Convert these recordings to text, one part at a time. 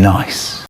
Nice.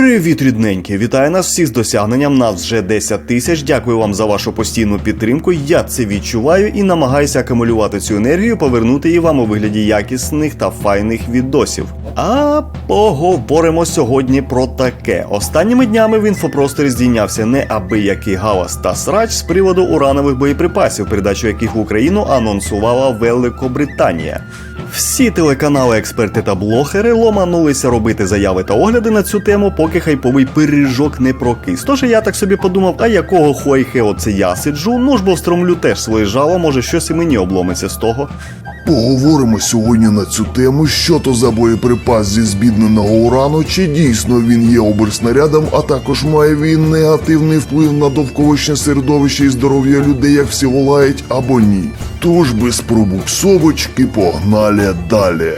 Привіт, рідненькі! Вітаю нас всіх з досягненням. Нас вже 10 тисяч. Дякую вам за вашу постійну підтримку. Я це відчуваю і намагаюся акумулювати цю енергію, повернути її вам у вигляді якісних та файних відосів. А поговоримо сьогодні про таке. Останніми днями в інфопросторі здійнявся неабиякий галас та срач з приводу уранових боєприпасів, передачу яких в Україну анонсувала Великобританія. Всі телеканали, експерти та блогери ломанулися робити заяви та огляди на цю тему, поки хайповий пиріжок не прокис. Тож я так собі подумав, а якого хойхе оце я сиджу? Ну ж бо встромлю теж своє жало, може щось і мені обломиться з того. Поговоримо сьогодні на цю тему, що то за боєприпас зі збідненого урану, чи дійсно він є оберснарядом, а також має він негативний вплив на довколишнє середовище і здоров'я людей, як всі волають, або ні. Тож без пробуксовочки погнали далі.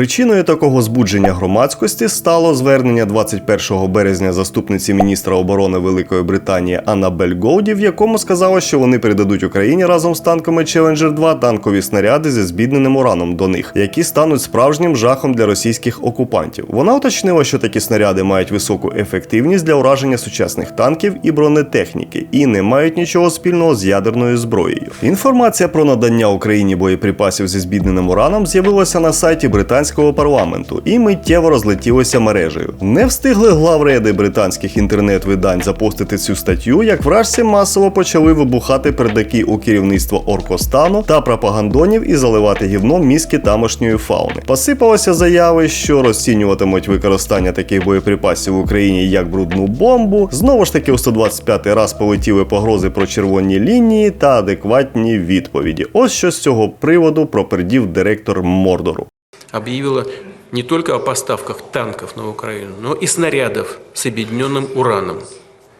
Причиною такого збудження громадськості стало звернення 21 березня заступниці міністра оборони Великої Британії Аннабель Гоуді, в якому сказала, що вони передадуть Україні разом з танками Challenger 2 танкові снаряди зі збідненим ураном до них, які стануть справжнім жахом для російських окупантів. Вона уточнила, що такі снаряди мають високу ефективність для ураження сучасних танків і бронетехніки, і не мають нічого спільного з ядерною зброєю. Інформація про надання Україні боєприпасів зі збідненим ураном з'явилася на сайті британського парламенту і миттєво розлетілося мережею. Не встигли главреди британських інтернет-видань запостити цю статтю, як вражці масово почали вибухати пердаки у керівництво Оркостану та пропагандонів і заливати гівном мізки тамошньої фауни. Посипалися заяви, що розцінюватимуть використання таких боєприпасів в Україні як брудну бомбу. Знову ж таки, у 125 раз полетіли погрози про червоні лінії та адекватні відповіді. Ось що з цього приводу пропердів директор Мордору. Объявила не только о поставках танков на Украину, но и снарядов с объединенным ураном.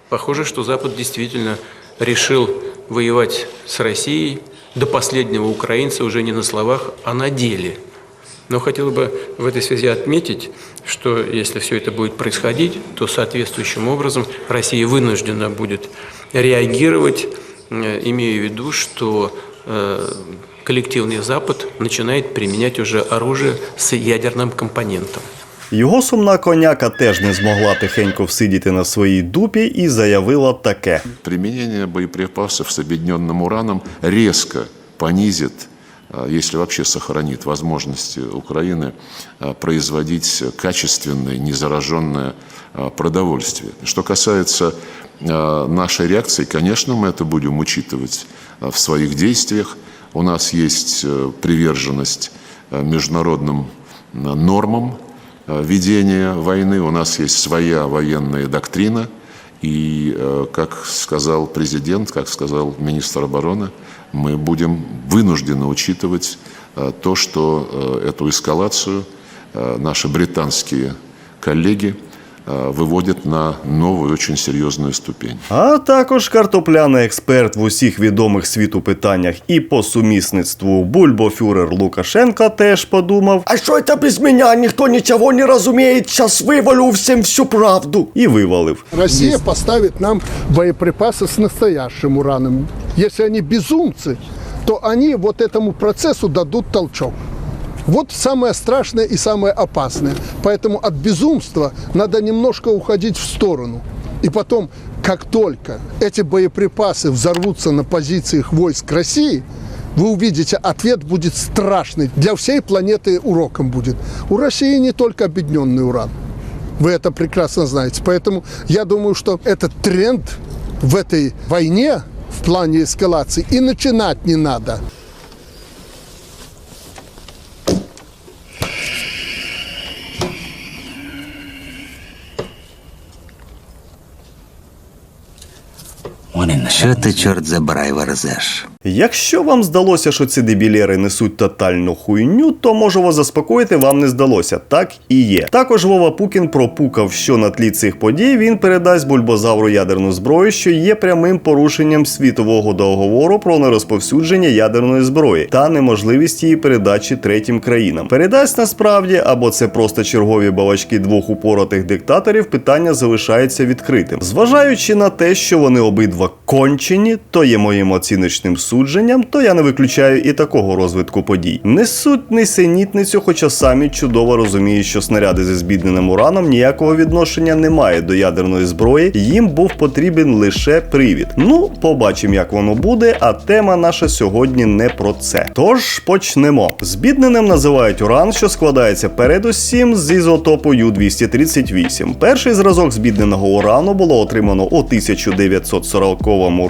Похоже, что Запад действительно решил воевать с Россией до последнего украинца уже не на словах, а на деле. Но хотел бы в этой связи отметить, что если все это будет происходить, то соответствующим образом Россия вынуждена будет реагировать, э, имея в виду, что э, коллективный Запад начинает применять уже оружие с ядерным компонентом. Його сумна коняка теж не змогла тихенько всидіти на своїй дупі і заявила таке. Применение боеприпасов с объединенным ураном резко понизит, а, если вообще сохранит возможности Украины а, производить качественное, незараженное а, продовольствие. Что касается а, нашей реакции, конечно, мы это будем учитывать а, в своих действиях. У нас есть э, приверженность э, международным э, нормам э, ведения войны, у нас есть своя военная доктрина, и, э, как сказал президент, как сказал министр обороны, мы будем вынуждены учитывать э, то, что э, эту эскалацию э, наши британские коллеги э, выводят на новую, очень серьезную ступень. А також картопляний експерт в усіх відомих світу питаннях і по сумісництву бульбофюрер Лукашенка теж подумав А что это без меня? Никто ничего не разумеет. Сейчас вывалю всем всю правду. і вивалив. Россия поставит нам боеприпасы с настоящим ураном. Если они безумцы, то они вот этому процессу дадут толчок. Вот самое страшное и самое опасное. Поэтому от безумства надо немножко уходить в сторону. И потом, как только эти боеприпасы взорвутся на позициях войск России, вы увидите, ответ будет страшный. Для всей планеты уроком будет. У России не только объединенный уран. Вы это прекрасно знаете. Поэтому я думаю, что этот тренд в этой войне в плане эскалации и начинать не надо. Що ти, чорт забирай, верзеш? Якщо вам здалося, що ці дебілєри несуть тотальну хуйню, то можу вас заспокоїти, вам не здалося. Так і є. Також Вова Пукін пропукав, що на тлі цих подій він передасть бульбозавру ядерну зброю, що є прямим порушенням світового договору про нерозповсюдження ядерної зброї та неможливість її передачі третім країнам. Передасть насправді або це просто чергові балачки двох упоротих диктаторів. Питання залишається відкритим. Зважаючи на те, що вони обидва кончені, то є моїм оціночним судженням, то я не виключаю і такого розвитку подій. Несуть несенітницю, хоча самі чудово розуміють, що снаряди зі збідненим ураном ніякого відношення не мають до ядерної зброї. Їм був потрібен лише привід. Ну, побачимо, як воно буде. А тема наша сьогодні не про це. Тож почнемо. Збідненим називають уран, що складається передусім з ізотопу Ю-238. Перший зразок збідненого урану було отримано у 1940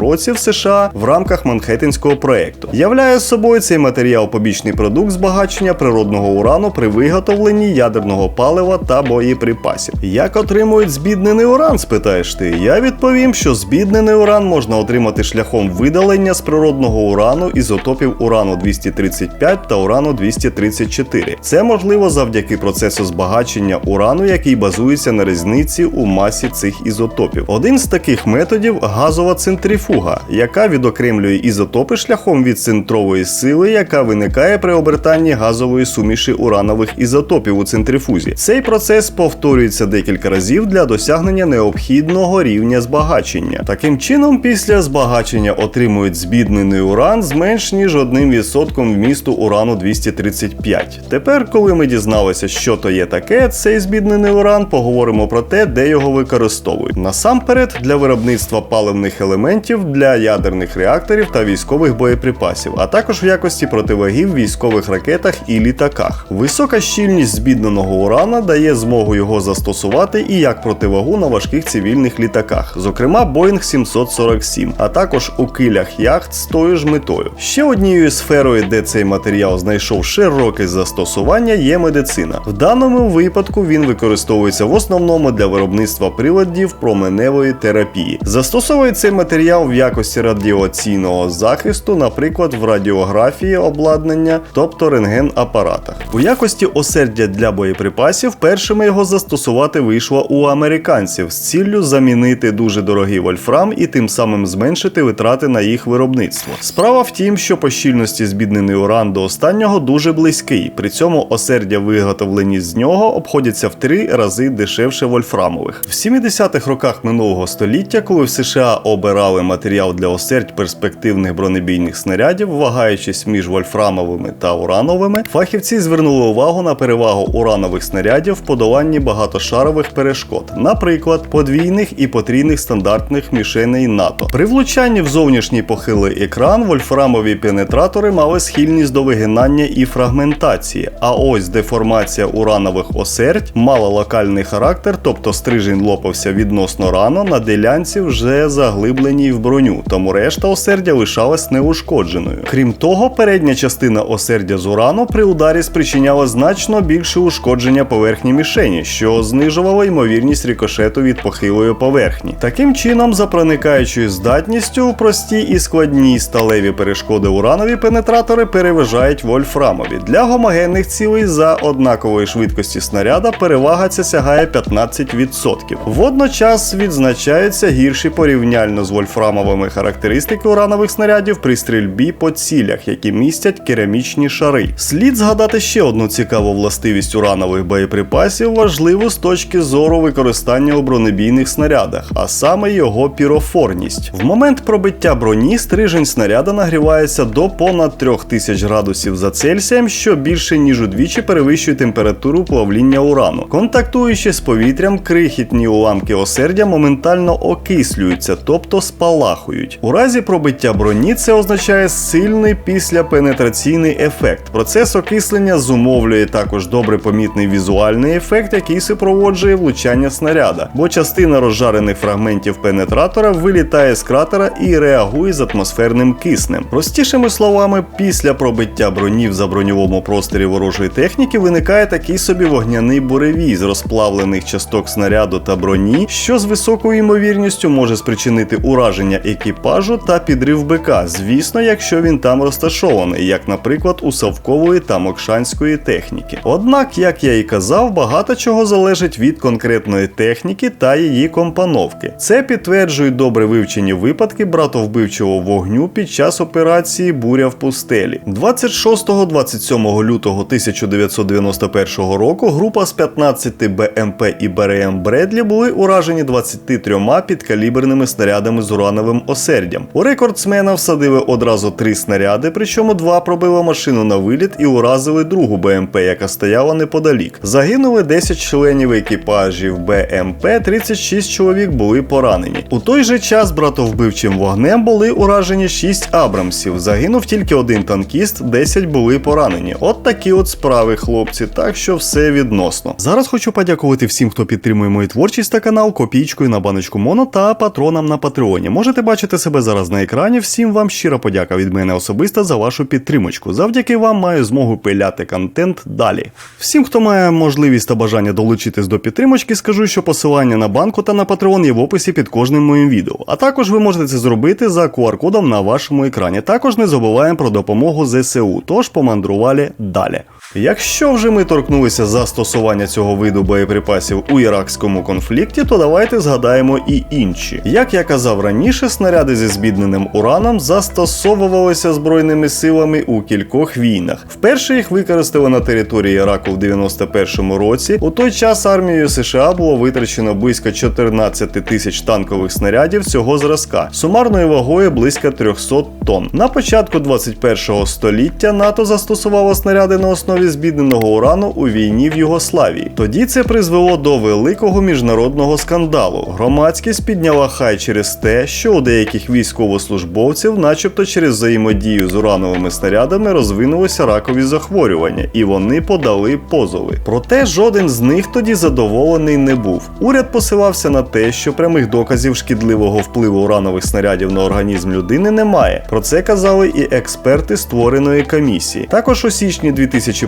році в США в рамках Манхеттенського проекту. Являє собою цей матеріал побічний продукт збагачення природного урану при виготовленні ядерного палива та боєприпасів. Як отримують збіднений уран, спитаєш ти? Я відповім, що збіднений уран можна отримати шляхом видалення з природного урану ізотопів урану 235 та урану 234. Це можливо завдяки процесу збагачення урану, який базується на різниці у масі цих ізотопів. Один з таких методів газова центрифуга, яка відокремлює ізотопи шляхом від центрової сили, яка виникає при обертанні газової суміші уранових ізотопів у центрифузі. Цей процес повторюється декілька разів для досягнення необхідного рівня збагачення. Таким чином, після збагачення отримують збіднений уран з менш ніж 1% вмісту урану 235. Тепер, коли ми дізналися, що то є таке, цей збіднений уран, поговоримо про те, де його використовують. Насамперед для виробництва паливних елементів для ядерних реакторів та військових боєприпасів, а також в якості противаги в військових ракетах і літаках. Висока щільність збідненого урана дає змогу його застосувати і як противагу на важких цивільних літаках, зокрема Boeing 747, а також у килях яхт з тою ж метою. Ще однією сферою, де цей матеріал знайшов широке застосування, є медицина. В даному випадку він використовується в основному для виробництва приладів променевої терапії. Застосовує цей матеріал в якості радіаційного захисту, наприклад, в радіографії обладнання, тобто рентген-апаратах. У якості осердя для боєприпасів першими його застосувати вийшло у американців з ціллю замінити дуже дорогий вольфрам і тим самим зменшити витрати на їх виробництво. Справа в тім, що по щільності збіднений уран до останнього дуже близький. При цьому осердя, виготовлені з нього, обходяться в три рази дешевше вольфрамових. В 70-х роках минулого століття, коли в США обирали матеріал для осердь перспективних бронебійних снарядів, вагаючись між вольфрамовими та урановими, фахівці звернули увагу на перевагу уранових снарядів в подоланні багатошарових перешкод, наприклад, подвійних і потрійних стандартних мішеней НАТО. При влучанні в зовнішній похилий екран вольфрамові пенетратори мали схильність до вигинання і фрагментації. А ось деформація уранових осердь мала локальний характер, тобто стрижень лопався відносно рано на ділянці вже заглибленій в броню, тому решта осердя лишалась неушкодженою. Крім того, передня частина осердя з урану при ударі спричиняла значно більше ушкодження поверхні мішені, що знижувало ймовірність рикошету від похилої поверхні. Таким чином, за проникаючою здатністю у прості і складні сталеві перешкоди уранові пенетратори переважають вольфрамові. Для гомогенних цілей за однакової швидкості снаряда перевага ця сягає 15%. Водночас відзначаються гірші порівняльно з вольфрамовими характеристики уранових снарядів при стрільбі по цілях, які містять керамічні шари. Слід згадати ще одну цікаву властивість уранових боєприпасів, важливу з точки зору використання у бронебійних снарядах, а саме його пірофорність. В момент пробиття броні стрижень снаряда нагрівається до понад 3000 градусів за Цельсієм, що більше ніж удвічі перевищує температуру плавління урану. Контактуючи з повітрям, крихітні уламки осердя моментально окислюються, тобто спалахують. У разі пробиття броні це означає сильний післяпенетраційний ефект. Процес окислення зумовлює також добре помітний візуальний ефект, який супроводжує влучання снаряда, бо частина розжарених фрагментів пенетратора вилітає з кратера і реагує з атмосферним киснем. Простішими словами, після пробиття броні в заброньовому просторі ворожої техніки виникає такий собі вогняний буревій з розплавлених часток снаряду та броні, що з високою ймовірністю може спричинити ураження екіпажу та підрив БК, звісно, якщо він там розташований, як, наприклад, у Савкової та Мокшанської техніки. Однак, як я і казав, багато чого залежить від конкретної техніки та її компоновки. Це підтверджують добре вивчені випадки братовбивчого вогню під час операції Буря в пустелі. 26-27 лютого 1991 року група з 15 БМП і БРМ Бредлі були уражені 23 підкаліберними снарядами з урановим осердям. У рекордсмена всадили одразу три снаряди, причому два пробили машину на виліт і уразили другу БМП, яка стояла неподалік. Загинули 10 членів екіпажів БМП, 36 чоловік були поранені. У той же час братовбивчим вогнем були уражені 6 Абрамсів. Загинув тільки один танкіст, 10 були поранені. От такі от справи, хлопці. Так що все відносно. Зараз хочу подякувати всім, хто підтримує мою творчість та канал копійкою на баночку Моно та патронам на Патреоні. Можете бачити себе зараз на екрані. Всім вам щира подяка від мене особисто за вашу підтримочку. Завдяки вам маю змогу пиляти контент далі. Всім, хто має можливість та бажання долучитись до підтримочки, скажу, що посилання на банку та на Patreon є в описі під кожним моїм відео. А також ви можете це зробити за QR-кодом на вашому екрані. Також не забуваємо про допомогу ЗСУ. Тож помандрували далі. Якщо вже ми торкнулися застосування цього виду боєприпасів у іракському конфлікті, то давайте згадаємо і інші. Як я казав раніше, снаряди зі збідненим ураном застосовувалися збройними силами у кількох війнах. Вперше їх використали на території Іраку в 91-му році. У той час армією США було витрачено близько 14 тисяч танкових снарядів цього зразка, сумарною вагою близько 300 тонн. На початку 21-го століття НАТО застосувало снаряди на основі збідненого урану у війні в Югославії. Тоді це призвело до великого міжнародного скандалу. Громадськість підняла хай через те, що у деяких військовослужбовців, начебто через взаємодію з урановими снарядами, розвинулися ракові захворювання, і вони подали позови. Проте жоден з них тоді задоволений не був. Уряд посилався на те, що прямих доказів шкідливого впливу уранових снарядів на організм людини немає. Про це казали і експерти створеної комісії. Також у січні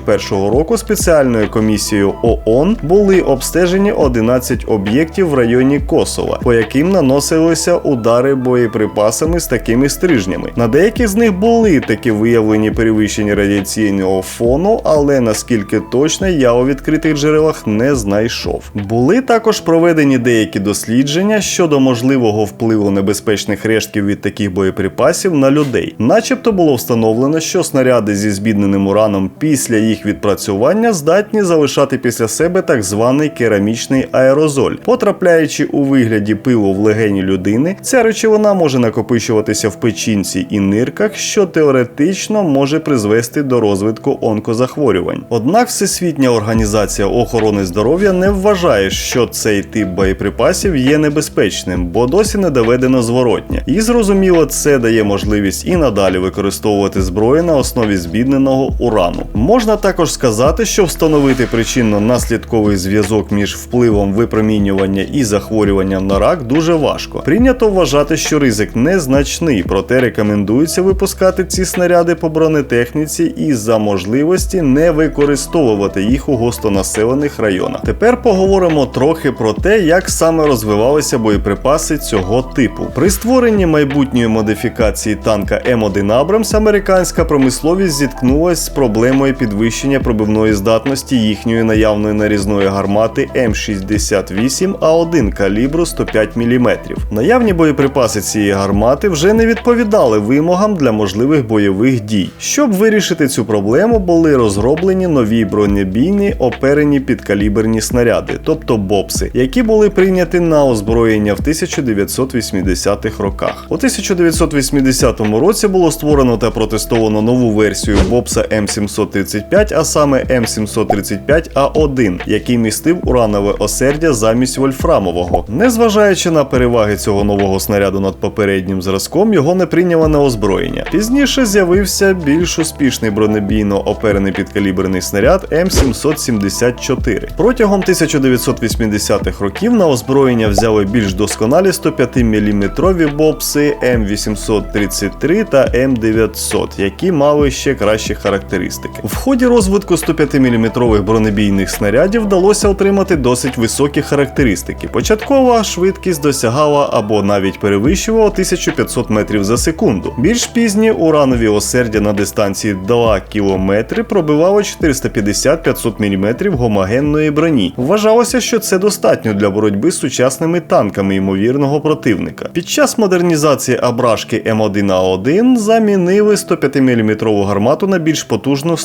2001 року спеціальною комісією ООН були обстежені 11 об'єктів в районі Косова, по яким наносилися удари боєприпасами з такими стрижнями. На деяких з них були такі виявлені перевищення радіаційного фону, але наскільки точно я у відкритих джерелах не знайшов. Були також проведені деякі дослідження щодо можливого впливу небезпечних рештків від таких боєприпасів на людей. Начебто було встановлено, що снаряди зі збідненим ураном після їх відпрацювання здатні залишати після себе так званий керамічний аерозоль. Потрапляючи у вигляді пилу в легені людини, ця речовина може накопичуватися в печінці і нирках, що теоретично може призвести до розвитку онкозахворювань. Однак Всесвітня організація охорони здоров'я не вважає, що цей тип боєприпасів є небезпечним, бо досі не доведено зворотня. І зрозуміло, це дає можливість і надалі використовувати зброю на основі збідненого урану. Можна також сказати, що встановити причинно-наслідковий зв'язок між впливом випромінювання і захворюванням на рак дуже важко. Прийнято вважати, що ризик незначний, проте рекомендується випускати ці снаряди по бронетехніці і за можливості не використовувати їх у густонаселених районах. Тепер поговоримо трохи про те, як саме розвивалися боєприпаси цього типу. При створенні майбутньої модифікації танка М1 Абрамс американська промисловість зіткнулася з проблемою підвищення пробивної здатності їхньої наявної нарізної гармати М68А1 калібру 105 мм. Наявні боєприпаси цієї гармати вже не відповідали вимогам для можливих бойових дій. Щоб вирішити цю проблему, були розроблені нові бронебійні оперені підкаліберні снаряди, тобто бопси, які були прийняті на озброєння в 1980-х роках. У 1980 році було створено та протестовано нову версію бопса М735, а саме М735А1, який містив уранове осердя замість вольфрамового. Незважаючи на переваги цього нового снаряду над попереднім зразком, його не прийняло на озброєння. Пізніше з'явився більш успішний бронебійно оперений підкаліберний снаряд М774. Протягом 1980-х років на озброєння взяли більш досконалі 105 мм бопси М833 та М900, які мали ще кращі характеристики. В ході розвитку 105-мм бронебійних снарядів вдалося отримати досить високі характеристики. Початкова швидкість досягала або навіть перевищувала 1500 метрів за секунду. Більш пізні уранові осердя на дистанції 2 км пробивало 450-500 мм гомогенної броні. Вважалося, що це достатньо для боротьби з сучасними танками ймовірного противника. Під час модернізації абрашки М1А1 замінили 105-мм гармату на більш потужну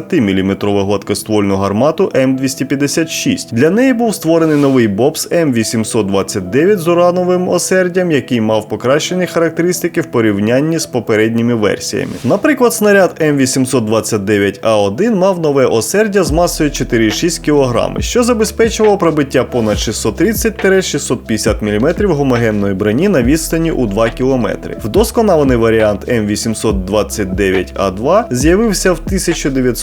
120-мм гладкоствольну гармату М256. Для неї був створений новий бобс М829 з урановим осердям, який мав покращені характеристики в порівнянні з попередніми версіями. Наприклад, снаряд М829А1 мав нове осердя з масою 4,6 кг, що забезпечувало пробиття понад 630-650 мм гомогенної броні на відстані у 2 км. Вдосконалений варіант М829А2 з'явився в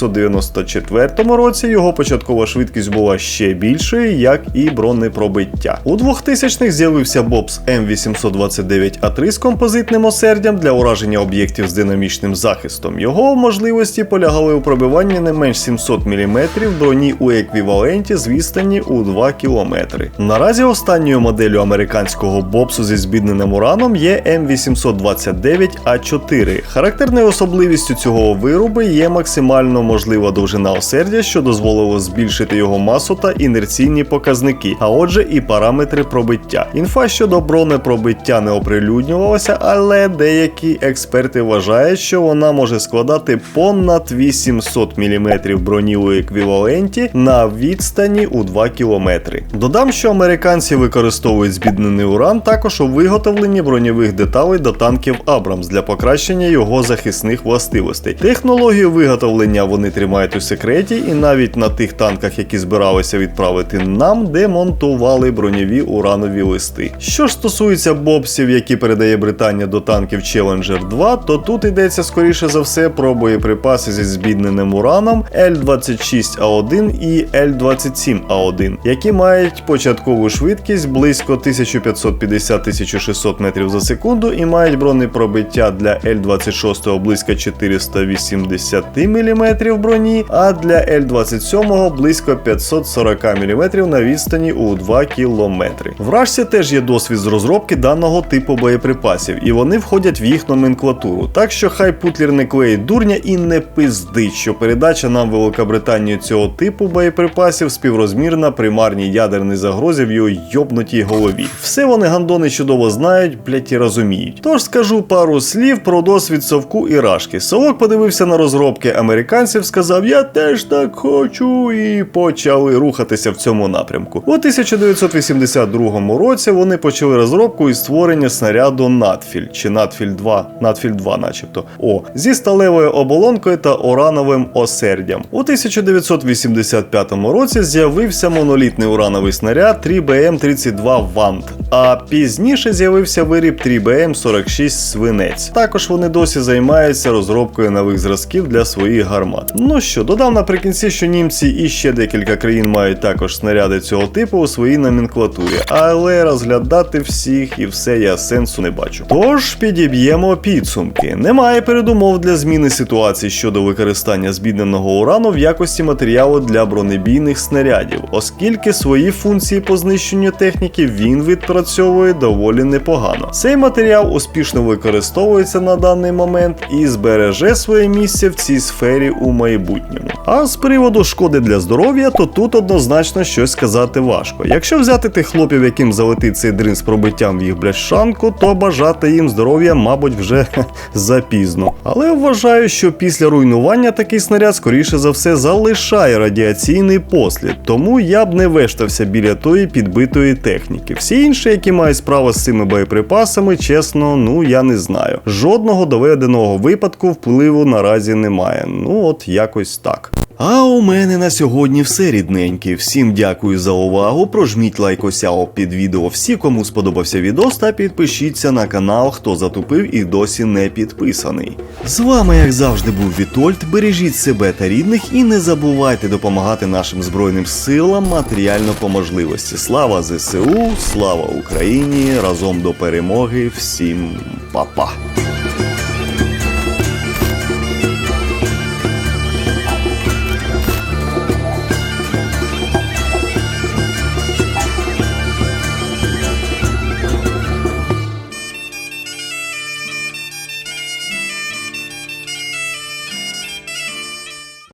1994 році. Його початкова швидкість була ще більшою, як і бронепробиття. У 2000-х з'явився бобс М829А3 з композитним осердям для ураження об'єктів з динамічним захистом. Його можливості полягали у пробиванні не менш 700 мм броні у еквіваленті з відстані у 2 км. Наразі останньою моделлю американського бобсу зі збідненим ураном є М829А4. Характерною особливістю цього виробу є максимально можлива довжина осердя, що дозволило збільшити його масу та інерційні показники, а отже і параметри пробиття. Інфа щодо бронепробиття не оприлюднювалася, але деякі експерти вважають, що вона може складати понад 800 мм броні у еквіваленті на відстані у 2 км. Додам, що американці використовують збіднений уран також у виготовленні броньових деталей до танків Абрамс для покращення його захисних властивостей. Технологію виготовлення вони тримають у секреті, і навіть на тих танках, які збиралися відправити нам, демонтували броньові уранові листи. Що ж стосується бобсів, які передає Британія до танків Challenger 2, то тут йдеться скоріше за все про боєприпаси зі збідненим ураном L26A1 і L27A1, які мають початкову швидкість близько 1550-1600 метрів за секунду і мають бронепробиття для L26 близько 480 мм броні, а для L27 близько 540 мм на відстані у 2 км. В Рашці теж є досвід з розробки даного типу боєприпасів, і вони входять в їх номенклатуру. Так що хай Путлер не клеїть дурня і не пиздить, що передача нам Великобританії цього типу боєприпасів співрозмірна примарній ядерній загрозі в його йобнутій голові. Все вони гандони чудово знають, блять і розуміють. Тож скажу пару слів про досвід совку і рашки. Совок подивився на розробки американців, сказав: Я теж так хочу, і почали рухатися в цьому напрямку. У 1982 році вони почали розробку і створення снаряду Надфіль чи Надфіль 2, Надфіль 2, начебто, о, зі сталевою оболонкою та урановим осердям. У 1985 році з'явився монолітний урановий снаряд 3BM32 Вант, а пізніше з'явився виріб 3BM46 Свинець. Також вони досі займаються розробкою нових зразків для своїх гармат. Ну що, додам наприкінці, що німці і ще декілька країн мають також снаряди цього типу у своїй номенклатурі, але розглядати всіх і все я сенсу не бачу. Тож підіб'ємо підсумки. Немає передумов для зміни ситуації щодо використання збідненого урану в якості матеріалу для бронебійних снарядів, оскільки свої функції по знищенню техніки він відпрацьовує доволі непогано. Цей матеріал успішно використовується на даний момент і збереже своє місце в цій сфері у майбутньому. А з приводу шкоди для здоров'я, то тут однозначно щось сказати важко. Якщо взяти тих хлопів, яким залетить цей дрин з пробиттям в їх бляшанку, то бажати їм здоров'я, мабуть, вже запізно. Але вважаю, що після руйнування такий снаряд, скоріше за все, залишає радіаційний послід, тому я б не вештався біля тої підбитої техніки. Всі інші, які мають справу з цими боєприпасами, чесно, ну я не знаю. Жодного доведеного випадку впливу наразі немає. Ну якось так. А у мене на сьогодні все рідненькі. Всім дякую за увагу. Прожміть лайк осяо під відео всі, кому сподобався відос, та підпишіться на канал, хто затупив і досі не підписаний. З вами, як завжди, був Вітольд. Бережіть себе та рідних і не забувайте допомагати нашим збройним силам матеріально по можливості. Слава ЗСУ, слава Україні! Разом до перемоги! Всім па-па!